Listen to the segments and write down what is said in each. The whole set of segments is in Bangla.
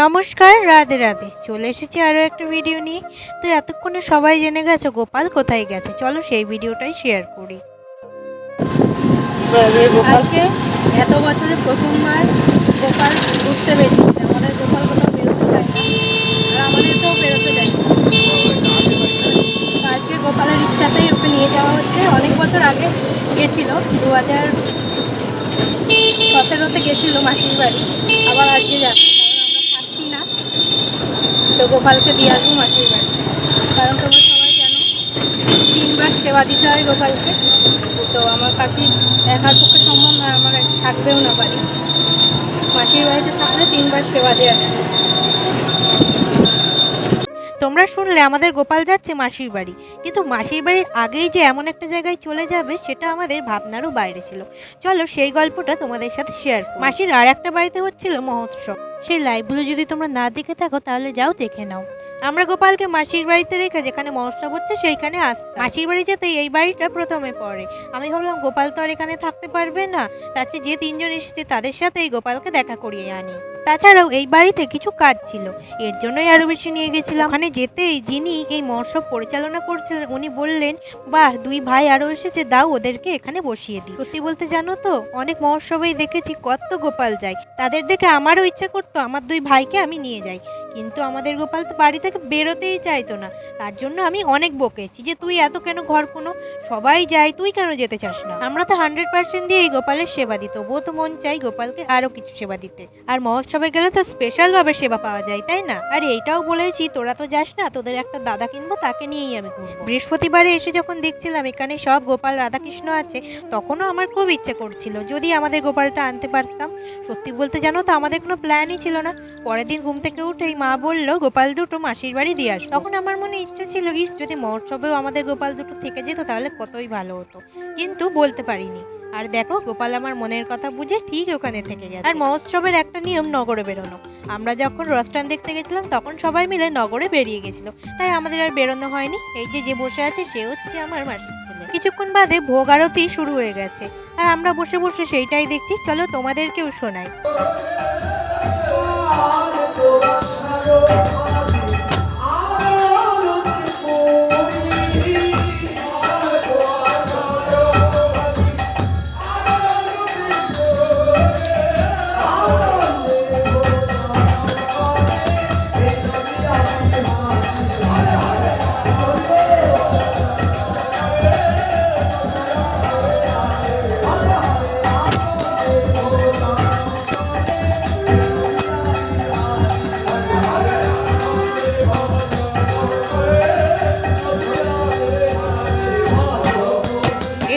নমস্কার, রাধে রাধে। চলে এসেছি আরও একটা ভিডিও নিয়ে। তো এতক্ষণে সবাই জেনে গেছে গোপাল কোথায় গেছে? চলো সেই ভিডিওটাই শেয়ার করি। আজকে এত বছরে প্রথমবার গোপাল ঘুরতে বেরিয়েছে আমাদের গোপাল কোথাও বেরোতে চায় না। আর আমাদেরকেও বেরোতে দেয় না। তো আজকে গোপালের ইচ্ছাতেই ওকে নিয়ে যাওয়া হচ্ছে। অনেক বছর আগে গেছিল, দু হাজার সতেরোতে গেছিল মাসির বাড়ি। আবার আজকে যাচ্ছে কারণ আমরা থাকছি না তো গোপালকে দিয়ে আসব মাসির বাড়িতে কারণ তোমরা সবাই জানো, তিনবার সেবা দিতে হয় গোপালকে। তো আমার কাকি একার পক্ষে সম্ভব না আমার থাকবেও না পারি মাসির বাড়িতে থাকলে তিনবার সেবা দেওয়া যায়। তোমরা শুনলে আমাদের গোপাল যাচ্ছে মাসির বাড়ি। কিন্তু মাসির বাড়ির আগেই যে এমন একটা জায়গায় চলে যাবে, সেটা আমাদের ভাবনারও বাইরে ছিল। চলো সেই গল্পটা তোমাদের সাথে শেয়ার মাসির আর একটা বাড়িতে হচ্ছিল মহোৎসব। সেই লাইভগুলো যদি তোমরা না দেখে থাকো, তাহলে যাও দেখে নাও। আমরা গোপালকে মাসির বাড়িতে রেখে যেখানে মহোৎসব হচ্ছে, সেইখানে আসতাম। মাসির বাড়ি যেতে এই বাড়িটা প্রথমে পড়ে। আমি ভাবলাম, গোপাল তো আর এখানে থাকতে পারবে না। তার চেয়ে যে তিনজন এসেছে, তাদের সাথে এই গোপালকে দেখা করিয়ে আনি। তাছাড়াও এই বাড়িতে কিছু কাজ ছিল। এর জন্যই আরও বেশি নিয়ে গেছিলাম। ওখানে যেতেই যিনি এই মহোৎসব পরিচালনা করছিলেন, উনি বললেন, বাহ, দুই ভাই আরও এসেছে, দাও ওদেরকে এখানে বসিয়ে দিই। সত্যি বলতে জানো তো, অনেক মহোৎসবেই দেখেছি কত গোপাল যায়। তাদের দেখে আমারও ইচ্ছা করতো, আমার দুই ভাইকে আমি নিয়ে যাই। কিন্তু আমাদের গোপাল তো বাড়ি থেকে বেরোতেই চাইতো না। তার জন্য আমি অনেক বকেছি যে, তুই এত কেন ঘর কোনো? সবাই যায়, তুই কেন যেতে চাস না? আমরা তো হান্ড্রেড পার্সেন্ট দিয়ে এই গোপালের সেবা দিত তবুও তো মন চাই গোপালকে আরও কিছু সেবা দিতে। আর মহোৎসবে গেলে তো স্পেশাল ভাবে সেবা পাওয়া যায়, তাই না? আর এইটাও বলেছি, তোরা তো যাস না, তোদের একটা দাদা কিনবো, তাকে নিয়েই আমি বৃহস্পতিবারে এসে যখন দেখছিলাম এখানে সব গোপাল, রাধাকৃষ্ণ আছে, তখনও আমার খুব ইচ্ছে করছিল যদি আমাদের গোপালটা আনতে পারতাম। সত্যি বলতে জানো তো, আমাদের কোনো প্ল্যানই ছিল না। পরের দিন ঘুম থেকে উঠেই মা বলল, গোপাল দুটো মাসির বাড়ি দিয়ে আস। তখন আমার মনে ইচ্ছে ছিল, ইস, যদি মহোৎসবেও আমাদের গোপাল দুটো থেকে যেত, তাহলে কতই ভালো হতো। কিন্তু বলতে পারিনি। আর দেখো গোপাল আমার মনের কথা বুঝে ঠিক ওখানে থেকে গেছে। আর মহোৎসবের একটা নিয়ম নগরে বেরোনো। আমরা যখন রস্টান দেখতে গেছিলাম তখন সবাই মিলে নগরে বেরিয়ে গেছিল। তাই আমাদের আর বেরোনো হয়নি। এই যে যে বসে আছে সে হচ্ছে আমার মাসির ছেলে। কিছুক্ষণ বাদে ভোগ আরতি শুরু হয়ে গেছে। আর আমরা বসে বসে সেইটাই দেখছি। চলো তোমাদেরকেও শোনাই।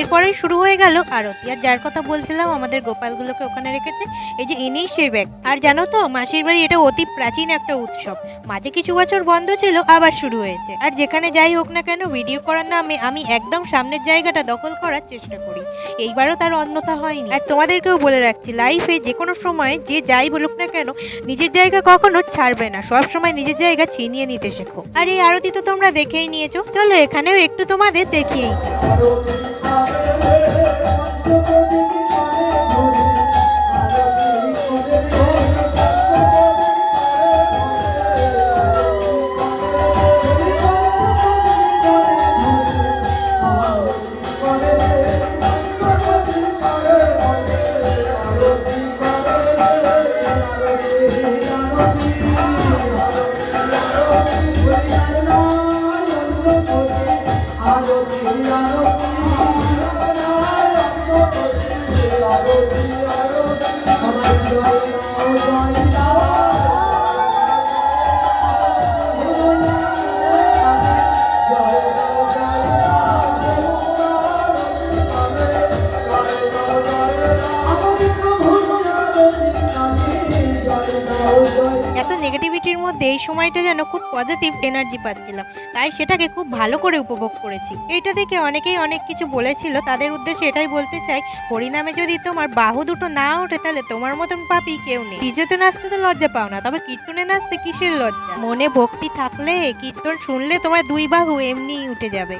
এরপরেই শুরু হয়ে গেল আরতি। আর যার কথা বলছিলাম, আমাদের গোপালগুলোকে ওখানে রেখেছে। এই যে ইনি সেই ব্যাগ। আর জানো তো, মাসির বাড়ি এটা অতি প্রাচীন একটা উৎসব। মাঝে কিছু বছর বন্ধ ছিল, আবার শুরু হয়েছে। আর যেখানে যাই হোক না কেন, ভিডিও করার নামে আমি একদম সামনের জায়গাটা দখল করার চেষ্টা করি। এইবারও তার অন্যথা হয়নি। আর তোমাদেরকেও বলে রাখছি লাইফে যে কোনো সময় যে যাই বলুক না কেন, নিজের জায়গা কখনো ছাড়বে না। সব সময় নিজের জায়গা চিনিয়ে নিতে শেখো। আর এই আরতি তো তোমরা দেখেই নিয়েছো। চলো এখানেও একটু তোমাদের দেখিয়েই দিই। এত নেগেটিভিটির মধ্যে এই সময়টা যেন খুব পজিটিভ এনার্জি পাচ্ছিলাম। তাই সেটাকে খুব ভালো করে উপভোগ করেছি। এটা দেখে অনেকেই অনেক কিছু বলেছিল। তাদের উদ্দেশ্যে এটাই বলতে চাই, হরিনামে যদি তোমার বাহু দুটো না ওঠে, তাহলে তোমার মতন পাপি কেউ নেই। ডিজেতে নাচতে তো লজ্জা পাও না, তবে কীর্তনে নাচতে কিসের লজ্জা? মনে ভক্তি থাকলে কীর্তন শুনলে তোমার দুই বাহু এমনিই উঠে যাবে।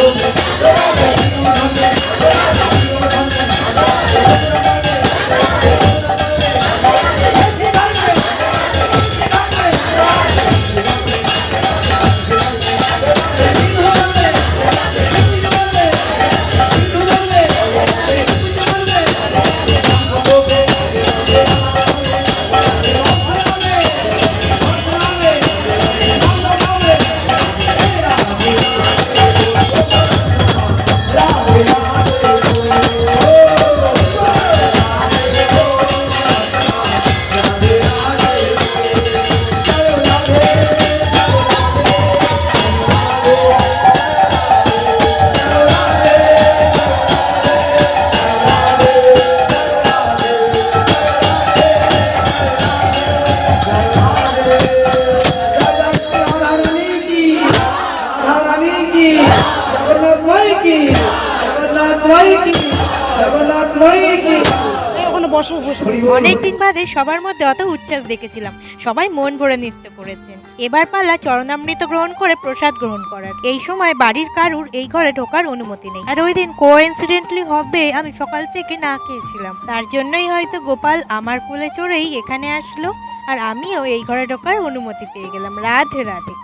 Grazie a tutti. বসো অনেকদিন বাদে সবার মধ্যে অত উচ্ছ্বাস দেখেছিলাম। সবাই মন ভরে নৃত্য করেছেন এবার পালা চরণামৃত গ্রহণ করে প্রসাদ গ্রহণ করার। এই সময় বাড়ির কারুর এই ঘরে ঢোকার অনুমতি নেই। আর ওই দিন কোইন্সিডেন্টলি হবে, আমি সকাল থেকে না খেয়েছিলাম। তার জন্যই হয়তো গোপাল আমার কোলে চড়েই এখানে আসলো, আর আমিও এই ঘরে ঢোকার অনুমতি পেয়ে গেলাম। রাধে রাধে।